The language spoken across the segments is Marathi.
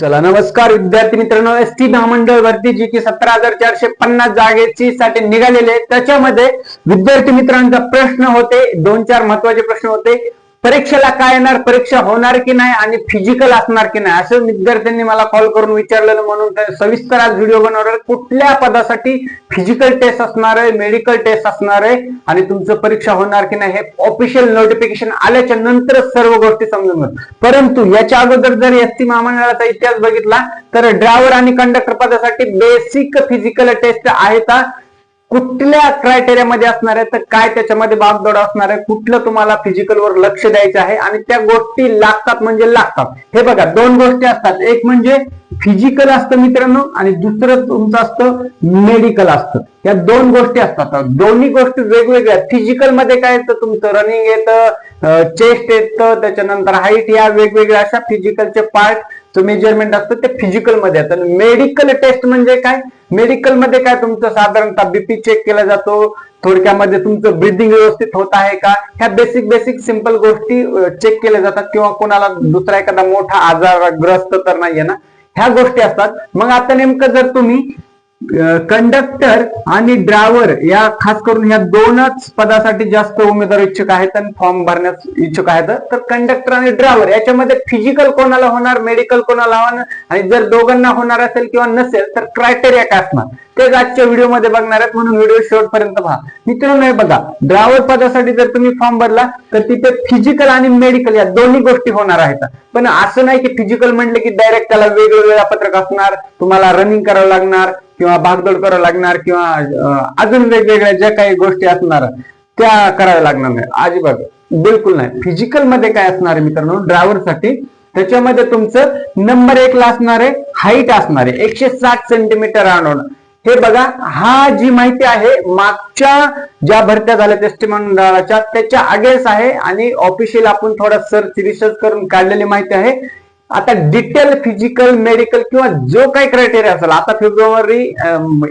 चला नमस्कार विद्यार्थी मित्रांनो एस टी महामंडळ भरती जी की सतरा हजार चारशे पन्नास जागेची साठी निघालेले त्याच्यामध्ये विद्यार्थी मित्रांचा प्रश्न होते दोन चार महत्त्वाचे प्रश्न होते. परीक्षेला काय येणार परीक्षा होणार की नाही आणि फिजिकल असणार की नाही? असं विद्यार्थ्यांनी मला कॉल करून विचारलेलं म्हणून सविस्तर आज व्हिडिओ बनवणार कुठल्या पदासाठी फिजिकल टेस्ट असणार आहे मेडिकल टेस्ट असणार आहे आणि तुमचं परीक्षा होणार की नाही हे ऑफिशियल नोटिफिकेशन आल्याच्या नंतरच सर्व गोष्टी समजून घेऊ परंतु याच्या अगोदर जर एस टी महामंडळाचा इतिहास बघितला तर ड्रायव्हर आणि कंडक्टर पदासाठी बेसिक फिजिकल टेस्ट आहे का कुठल्या क्रायटेरियामध्ये असणार आहे तर काय त्याच्यामध्ये बागदौड असणार आहे कुठलं तुम्हाला फिजिकल वर लक्ष द्यायचं आहे आणि त्या गोष्टी लागतात म्हणजे लागतात. हे बघा दोन गोष्टी असतात. एक म्हणजे फिजिकल असतं मित्रांनो आणि दुसरं तुमचं असतं मेडिकल असतं. या दोन गोष्टी असतात. दोन्ही गोष्टी वेगवेगळ्या. फिजिकलमध्ये काय येतं? तुमचं रनिंग येतं चेस्ट येतं त्याच्यानंतर हाईट या वेगवेगळ्या अशा फिजिकलचे पार्ट मेजरमेंट असतो ते फिजिकलमध्ये येतं. मेडिकल टेस्ट म्हणजे काय? मेडिकलमध्ये काय? तुमचं साधारणतः बीपी चेक केला जातो. थोडक्यामध्ये तुमचं ब्रिदिंग व्यवस्थित होत आहे का? ह्या बेसिक बेसिक सिंपल गोष्टी चेक केल्या जातात. किंवा कोणाला दुसरा एखादा मोठा आजारग्रस्त तर नाहीये ना? ह्या गोष्टी असतात. मग आता नेमकं जर तुम्ही कंडक्टर आणि ड्रायव्हर या खास करून ह्या दोनच पदासाठी जास्त उमेदवार इच्छुक आहेत आणि फॉर्म भरण्यास इच्छुक आहेत. तर कंडक्टर आणि ड्रायव्हर याच्यामध्ये फिजिकल कोणाला होणार मेडिकल कोणाला होणार? आणि जर दोघांना होणार असेल किंवा नसेल तर क्रायटेरिया काय असणार? तेच आजच्या व्हिडिओमध्ये बघणार आहेत म्हणून व्हिडिओ शेवटपर्यंत पहा. मित्रांनो हे बघा ड्रायव्हर पदासाठी जर तुम्ही फॉर्म भरला तर तिथे फिजिकल आणि मेडिकल या दोन्ही गोष्टी होणार आहेत. पण असं नाही की फिजिकल म्हटलं की डायरेक्ट त्याला वेगळं वेळापत्रक असणार तुम्हाला रनिंग करावं लागणार किंवा भागदौड करावं लागणार किंवा अजून वेगवेगळ्या ज्या काही गोष्टी असणार त्या कराव्या लागणार नाही. अजिबात बिलकुल नाही. फिजिकलमध्ये काय असणार आहे मित्रांनो? ड्रायव्हरसाठी. त्याच्यामध्ये तुमचं नंबर एक ला असणार आहे हाईट असणार आहे. एकशे साठ सेंटीमीटर आणून हे बघा हा जी माहिती आहे मागच्या ज्या भरत्या झाल्या एस मंडळाच्या त्याच्या अगेन्स्ट आहे आणि ऑफिशियल आपण थोडा सर्च रिसर्च करून काढलेली माहिती आहे. आता डिटेल फिजिकल मेडिकल किंवा जो काही क्रायटेरिया असेल आता फेब्रुवारी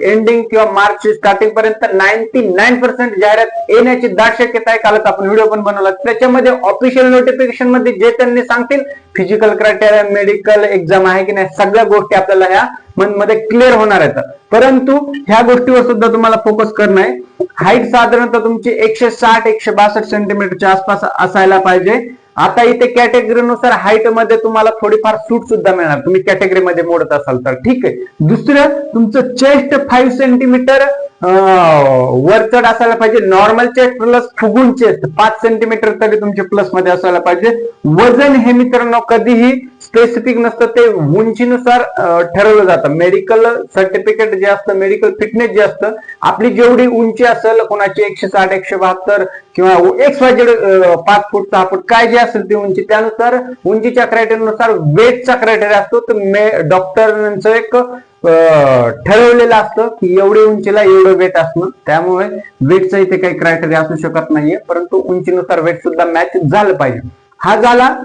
एंडिंग किंवा मार्च स्टार्टिंग पर्यंत नाईन्टी नाईन पर्सेंट जाहिरात येण्याची दाट शक्यता आहे. कालच आपण व्हिडिओ पण बनवला. त्याच्यामध्ये ऑफिशियल नोटिफिकेशनमध्ये जे त्यांनी सांगतील फिजिकल क्रायटेरिया मेडिकल एक्झाम आहे की नाही सगळ्या गोष्टी आपल्याला ह्या मध्ये क्लिअर होणार आहेत. परंतु ह्या गोष्टीवर सुद्धा तुम्हाला फोकस करणं आहे. हाईट साधारणतः तुमची एकशे साठ एकशे बासष्ट सेंटीमीटरच्या आसपास असायला पाहिजे. आता इथे कॅटेगरीनुसार हाईटमध्ये तुम्हाला थोडीफार सूट सुद्धा मिळणार. तुम्ही कॅटेगरीमध्ये मोडत असाल तर. ठीक आहे. दुसरं तुमचं चेस्ट फाईव्ह सेंटीमीटर हो, वर चढ असायला पाहिजे. नॉर्मल चेस्ट प्लस फुगून चेस्ट पाच सेंटीमीटर तरी तुमचे प्लसमध्ये असायला पाहिजे. वजन हे मित्रांनो कधीही स्पेसिफिक नसतं. ते उंचीनुसार ठरवलं जातं. मेडिकल सर्टिफिकेट जे असतं मेडिकल फिटनेस जे असतं आपली जेवढी उंची असेल कोणाची एकशे साठ एकशे बहात्तर किंवा एक्स वाय पाच फूट सहा फूट काय जे असेल ती उंची त्यानुसार उंचीच्या क्रायटेरियानुसार वेटचा क्रायटेरिया असतो. तर मे डॉक्टरांचं एक ठरवलेलं असतं की एवढे उंचीला एवढं वेट असणं. त्यामुळे वेटचं इथे काही क्रायटेरिया असू शकत नाहीये परंतु उंचीनुसार वेट सुद्धा मॅच झालं पाहिजे. हा झाला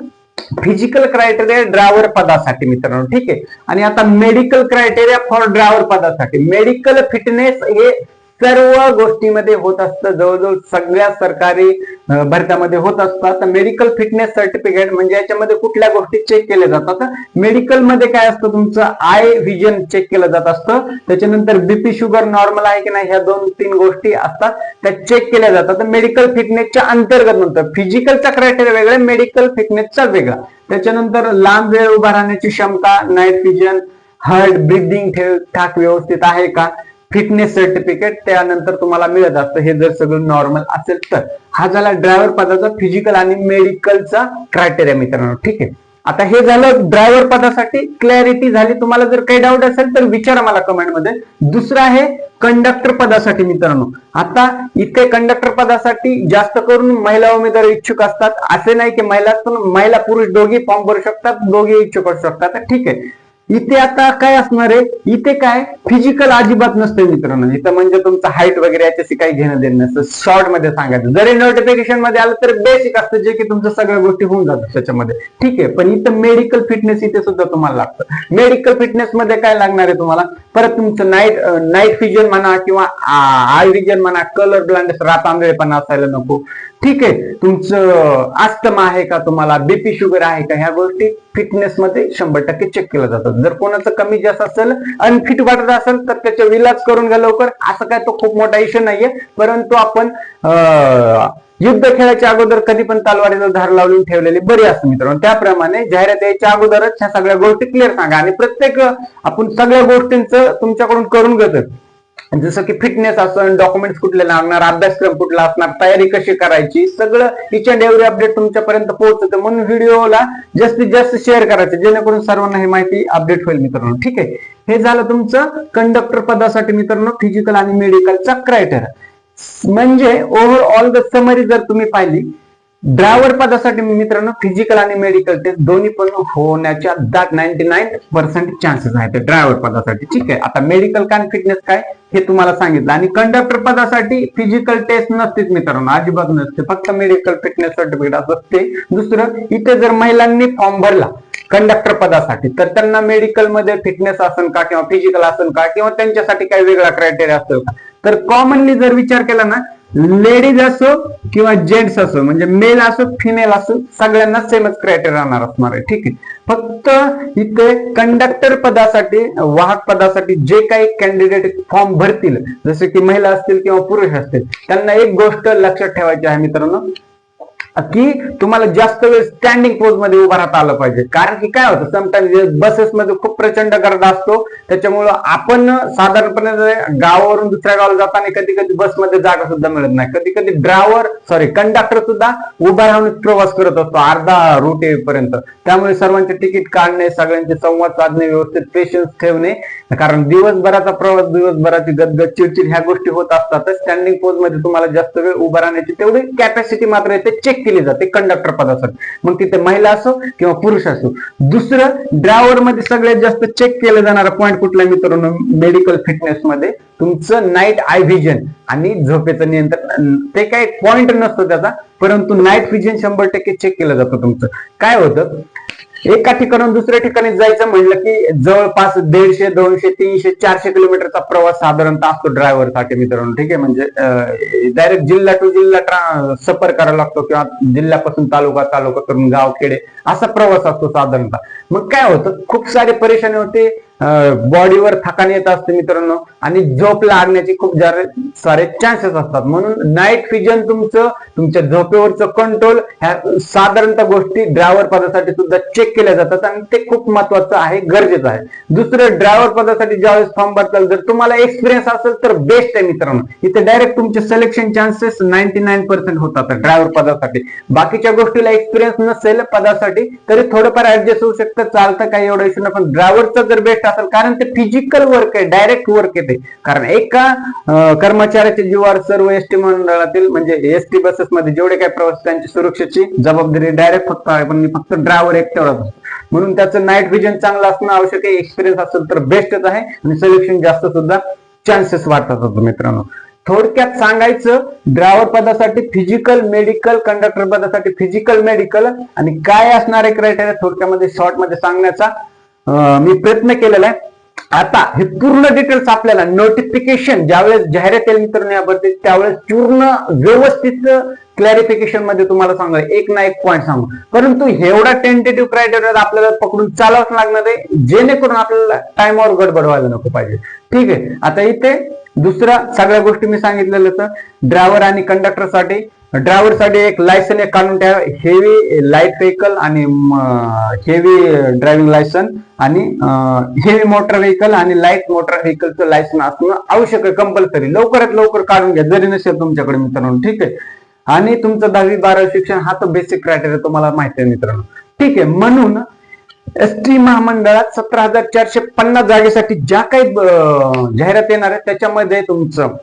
फिजिकल क्रायटेरिया ड्रायव्हर पदासाठी मित्रांनो ठीक आहे? आणि आता मेडिकल क्रायटेरिया फॉर ड्रायव्हर पदासाठी. मेडिकल फिटनेस हे सर्व गोष्टीमध्ये होत असतं. जवळजवळ सगळ्या सरकारी भरत्यामध्ये होत असतात तर मेडिकल फिटनेस सर्टिफिकेट म्हणजे याच्यामध्ये कुठल्या गोष्टी चेक केल्या जातात? मेडिकलमध्ये काय असतं? तुमचं आय व्हिजन चेक केलं जात असतं. त्याच्यानंतर बीपी शुगर नॉर्मल आहे की नाही? ह्या दोन तीन गोष्टी असतात. त्या चेक केल्या जातात. मेडिकल फिटनेसच्या अंतर्गत नंतर फिजिकलचा क्रायटेरिया वेगळा मेडिकल फिटनेसचा वेगळा. त्याच्यानंतर लांब वेळ उभा राहण्याची क्षमता नाईट व्हिजन हार्ट ब्रिदिंग ठाक व्यवस्थित आहे का? फिटनेस सर्टिफिकेट त्यानंतर तुम्हाला मिळत असतं. हे जर सगळं नॉर्मल असेल तर. हा झाला ड्रायव्हर पदाचा फिजिकल आणि मेडिकलचा क्रायटेरिया मित्रांनो. ठीक आहे? आता हे झालं ड्रायव्हर पदासाठी क्लॅरिटी झाली. तुम्हाला जर काही डाऊट असेल तर विचारा मला कमेंटमध्ये दुसरं आहे कंडक्टर पदासाठी मित्रांनो. आता इथे कंडक्टर पदासाठी जास्त करून महिला उमेदवार इच्छुक असतात. असे नाही की महिला महिला पुरुष दोघी फॉर्म भरू शकतात दोघे इच्छुक असू शकतात. ठीक आहे? इथे आता काय असणार आहे? इथे काय? फिजिकल अजिबात नसतं मित्रांनो. इथं म्हणजे तुमचं हाईट वगैरे याच्याशी काही घेणं देणं नसतं. शॉर्टमध्ये सांगायचं. जरी नोटिफिकेशनमध्ये आलं तर बेसिक असतं जे की तुमच्या सगळ्या गोष्टी होऊन जातात त्याच्यामध्ये. ठीक आहे पण इथं मेडिकल फिटनेस इथे सुद्धा तुम्हाला लागतं. मेडिकल फिटनेस मध्ये काय लागणार आहे तुम्हाला? परत तुमचं नाईट नाईट व्हिजन म्हणा किंवा आय व्हिजन म्हणा कलर ब्लाइंड रात आंधळेपणा असायला नको. ठीक आहे तुमचं आस्तमा आहे का तुम्हाला? बीपी शुगर आहे का? ह्या गोष्टी फिटनेस मध्ये शंभर टक्के चेक केल्या जातात. जर कोणाचं कमी जास्त असेल अनफिट वाटत असेल तर त्याच्या विलाज करून घ्या लवकर. असं काय तो खूप मोठा इश्यू नाहीये. परंतु आपण युद्ध खेळाच्या अगोदर कधी पण तलवारीला धार लावून ठेवलेली बरी असते मित्रांनो. त्याप्रमाणे जाहिरात यायच्या अगोदरच ह्या सगळ्या गोष्टी क्लिअर सांगा. आणि प्रत्येक आपण सगळ्या गोष्टींचं तुमच्याकडून करून घेतो म्हणजे जसं की फिटनेस असेल डॉक्युमेंट्स कुठले लागणार अभ्यासक्रम कुठला असणार तयारी कशी करायची सगळं इच अँड एव्हरी अपडेट तुमच्यापर्यंत पोहोचतं. म्हणून व्हिडिओला जास्तीत जास्त शेअर करायचं जेणेकरून सर्वांना ही माहिती अपडेट होईल मित्रांनो. ठीक आहे? हे झालं तुमचं कंडक्टर पदासाठी मित्रांनो फिजिकल आणि मेडिकलचा क्रायटेरिया म्हणजे ओव्हरऑल द समरी जर तुम्ही पाहिली ड्रायव्हर पदासाठी मित्रांनो फिजिकल आणि मेडिकल टेस्ट दोन्ही पण होण्याच्या दाट नाईन्टी नाईन पर्सेंट चान्सेस आहेत ड्रायव्हर पदासाठी. ठीक आहे? आता मेडिकल काय फिटनेस काय? हे तुम्हाला सांगितलं. आणि कंडक्टर पदासाठी फिजिकल टेस्ट नसतेच मित्रांनो. अजिबात नसते. फक्त मेडिकल फिटनेस सर्टिफिकेट असते. दुसरं इथे जर महिलांनी फॉर्म भरला कंडक्टर पदासाठी तर त्यांना मेडिकलमध्ये फिटनेस असेल का किंवा फिजिकल असेल का किंवा त्यांच्यासाठी काही वेगळा क्रायटेरिया असेल का? तर कॉमनली जर विचार केला ना लेडीज असो किंवा जेंट्स असो म्हणजे मेल असो फिमेल असो सगळ्यांना सेमच क्रायटेरिया राहणार असणार आहे ठीक आहे. फक्त इथे कंडक्टर पदासाठी वाहक पदासाठी जे काही कॅन्डिडेट फॉर्म भरतील जसे की महिला असतील किंवा पुरुष असतील त्यांना एक गोष्ट लक्षात ठेवायची आहे मित्रांनो. की तुम्हाला जास्त वेळ स्टँडिंग पोजमध्ये उभा राहता आलं पाहिजे. कारण की काय होतं समटाईम्स बसेसमध्ये खूप प्रचंड गर्दा असतो त्याच्यामुळं आपण साधारणपणे गावावरून दुसऱ्या गावाला जाताना कधी कधी बसमध्ये जागा सुद्धा मिळत नाही. कधी कधी ड्रायव्हर सॉरी कंडक्टर सुद्धा उभा राहून प्रवास करत असतो अर्धा रूट येईपर्यंत. त्यामुळे सर्वांचे तिकीट काढणे सगळ्यांचे संवाद साधणे व्यवस्थित पेशन्स ठेवणे कारण दिवसभराचा प्रवास दिवसभराची गदगद चिडचिड ह्या गोष्टी होत असतात स्टँडिंग पोजमध्ये तुम्हाला जास्त वेळ उभा राहण्याची तेवढी कॅपॅसिटी मात्र येते. चेक केली जाते कंडक्टर पदासाठी. मग तिथे महिला असो किंवा पुरुष असो. दुसरं ड्रायव्हरमध्ये सगळ्यात जास्त चेक केलं जाणारा पॉईंट कुठला मित्रांनो? मेडिकल फिटनेस मध्ये. तुमचं नाईट आय व्हिजन आणि झोपेचं नियंत्रण. ते काही पॉईंट नसतो त्याचा परंतु नाईट व्हिजन शंभर टक्के चेक केलं जातं तुमचं. काय होतं? एका ठिकाणून दुसऱ्या ठिकाणी जायचं म्हणलं की जवळपास दीडशे दोनशे तीनशे चारशे किलोमीटरचा प्रवास साधारणतः असतो ड्रायव्हरसाठी मित्रांनो ठीक आहे? म्हणजे डायरेक्ट जिल्हा टू जिल्हा सफर करावा लागतो किंवा जिल्ह्यापासून तालुका तालुका करून गाव खेडे असा प्रवास असतो साधारणतः. मग काय होतं? खूप सारे परेशानी होते. बॉडीवर थकान येत असते मित्रांनो. आणि झोप लागण्याचे खूप सारे चान्सेस असतात. म्हणून नाईट फिजन तुमचं तुमच्या झोपेवरचं कंट्रोल ह्या साधारणतः गोष्टी ड्रायव्हर पदासाठी सुद्धा चेक केल्या जातात आणि ते खूप महत्वाचं आहे गरजेचं आहे. दुसरं ड्रायव्हर पदासाठी ज्यावेळेस फॉर्म भरताल जर तुम्हाला एक्सपिरियन्स असेल तर बेस्ट आहे मित्रांनो. इथे डायरेक्ट तुमचे selection chances ninety nine percent होतात ड्रायव्हर पदासाठी. बाकीच्या गोष्टीला एक्सपिरियन्स नसेल पदासाठी तरी थोडंफार ऍडजस्ट होऊ शकतं चालतं काही एवढं इश्यू नाही पण ड्रायव्हरचं जर बेस्ट असेल. कारण ते फिजिकल वर्क आहे डायरेक्ट वर्क येते कारण एका कर्मचाऱ्याच्या जीवावर सर्व एस टी मंडळातील म्हणजे एस टी बसेस मध्ये जेवढे काही प्रवास त्यांची सुरक्षेची जबाबदारी डायरेक्ट फक्त आहे. पण फक्त ड्रायव्हर एकट्यावर म्हणून त्याचं नाईट व्हिजन चांगलं असणं आवश्यक आहे. एक्सपिरियन्स असेल तर बेस्टच आहे. आणि सिलेक्शन जास्त सुद्धा चान्सेस वाढतात मित्रांनो. थोडक्यात सांगायचं ड्रायव्हर पदासाठी फिजिकल मेडिकल कंडक्टर पदासाठी फिजिकल मेडिकल आणि काय असणारे क्रायटेरिया थोडक्यामध्ये शॉर्टमध्ये सांगण्याचा मी प्रयत्न केलेला आहे. आता हे पूर्ण डिटेल्स आपल्याला नोटिफिकेशन ज्यावेळेस जाहिरात येईल मित्रांनो त्यावेळेस पूर्ण व्यवस्थित क्लॅरिफिकेशनमध्ये तुम्हाला सांगा. एक ना एक पॉईंट सांगू. परंतु एवढा टेंटेटिव्ह क्रायटेरिया आपल्याला पकडून चालावंच लागणार आहे जेणेकरून आपल्याला टाइमवर गडबड व्हायला नको पाहिजे. ठीक आहे. आता इथे दुसरा सगळ्या गोष्टी मी सांगितलेलं ड्रायव्हर आणि कंडक्टर ड्रायव्हरसाठी साठी एक लायसन एक काढून ठेवा. हेवी लाइट व्हेकल आणि हेवी ड्रायव्हिंग लायसन आणि हेवी मोटर व्हेकल आणि लाइट मोटर व्हेकलचं लायसन असणं आवश्यक आहे कंपल्सरी लवकरात लवकर काढून घ्या जरी नसेल तुमच्याकडे मित्रांनो. ठीक आहे? आणि तुमचं दहावी बारावी शिक्षण हा तो बेसिक क्रायटेरिया तुम्हाला माहिती आहे मित्रांनो. ठीक आहे? म्हणून एस टी महामंडळात सतरा हजार चारशे पन्नास जागेसाठी ज्या काही जाहिरात येणार आहे त्याच्यामध्ये तुमचं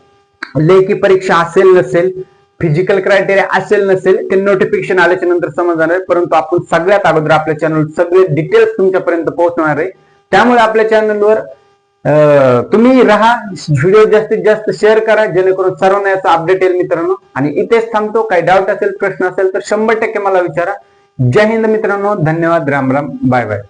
लेखी परीक्षा असेल नसेल फिजिकल क्रायटेरिया असेल नसेल ते नोटिफिकेशन आल्याच्यानंतर समजणार आहे. परंतु आपण सगळ्यात अगोदर आपल्या चॅनल सगळे डिटेल्स तुमच्यापर्यंत पोहोचणार आहे. त्यामुळे आपल्या चॅनलवर तुम्ही राहा व्हिडिओ जास्तीत जास्त शेअर करा जेणेकरून सर्वांना याचा अपडेट येईल मित्रांनो. आणि इथेच थांबतो. काही डाऊट असेल प्रश्न असेल तर शंभर टक्के मला विचारा. जय हिंद मित्रांनो. धन्यवाद. राम राम. Bye bye